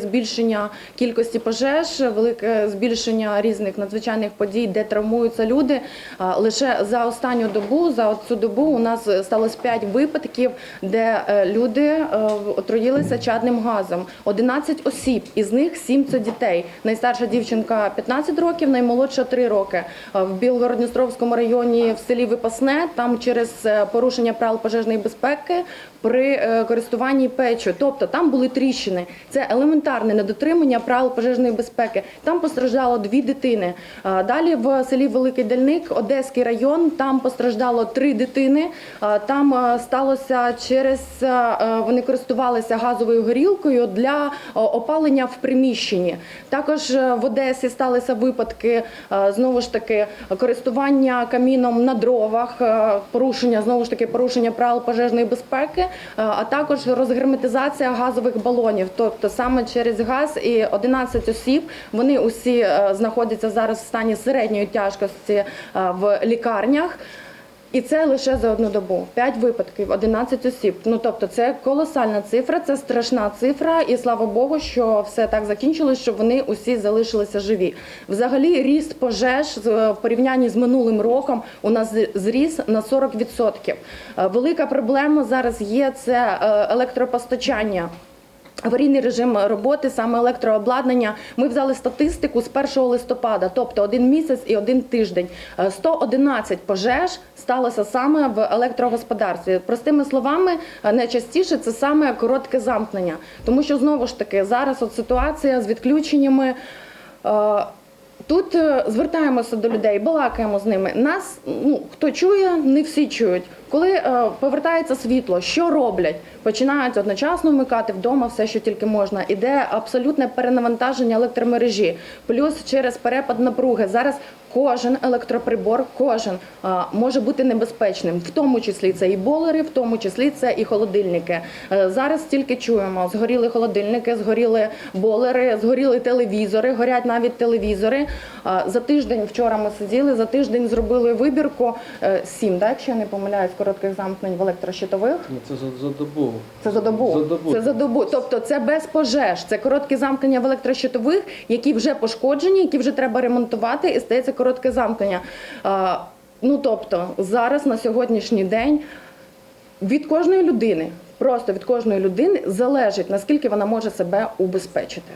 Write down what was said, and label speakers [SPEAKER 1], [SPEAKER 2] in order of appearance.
[SPEAKER 1] Збільшення кількості пожеж, велике збільшення різних надзвичайних подій, де травмуються люди. Лише за останню добу, за цю добу, у нас сталося 5 випадків, де е, люди е, отруїлися чадним газом. 11 осіб, із них 7 – це дітей. Найстарша дівчинка 15 років, наймолодша 3 роки. В Білгородністровському районі в селі Випасне там через е, порушення правил пожежної безпеки при користуванні печю. Тобто там були тріщини. Це елементарне недотримання правил пожежної безпеки. Там постраждало дві дитини. Далі в селі Великий Дальник, Одеський район, там постраждало три дитини. Там сталося через вони користувалися газовою горілкою для опалення в приміщенні. Також в Одесі сталися випадки знову ж таки користування каміном на дровах, порушення знову ж таки порушення правил пожежної безпеки, а також розгерметизація газових балонів. Тобто саме через газ і 11 осіб вони усі е, знаходяться зараз в стані середньої тяжкості е, в лікарнях. І це лише за одну добу. 5 випадків, 11 осіб. Ну тобто, це колосальна цифра, це страшна цифра, і слава Богу, що все так закінчилось, що вони усі залишилися живі. Взагалі, ріст пожеж в порівнянні з минулим роком у нас зріс на 40%. Е, Велика проблема зараз є це е, електропостачання. Аварійний режим роботи, саме електрообладнання. Ми взяли статистику з 1 листопада, тобто один місяць і один тиждень. Е, 111 пожеж сталося саме в електрогосподарстві. Простими словами, е, найчастіше це саме коротке замкнення, тому що знову ж таки зараз от ситуація з відключеннями. Тут е, звертаємося до людей, балакаємо з ними. Нас ну хто чує, не всі чують. Коли е, повертається світло, що роблять? Починають одночасно вмикати вдома все, що тільки можна. Іде абсолютне перенавантаження електромережі, плюс через перепад напруги. Зараз кожен електроприбор, кожен може бути небезпечним, в тому числі це і болери, в тому числі це і холодильники. Е, Зараз тільки чуємо: згоріли холодильники, згоріли болери, згоріли телевізори, горять навіть телевізори. Е, За тиждень вчора ми сиділи, за тиждень зробили вибірку е, сім, так, якщо я не помиляюсь, коротких замкнень в електрощитових.
[SPEAKER 2] Ну, це за, за добу.
[SPEAKER 1] Це за добу.
[SPEAKER 2] За добу.
[SPEAKER 1] Це за добу. Тобто це без пожеж. Це короткі замкнення в електрощитових, які вже пошкоджені, які вже треба ремонтувати, і стається коротке замкнення. Ну тобто, зараз на сьогоднішній день від кожної людини, просто від кожної людини залежить наскільки вона може себе убезпечити.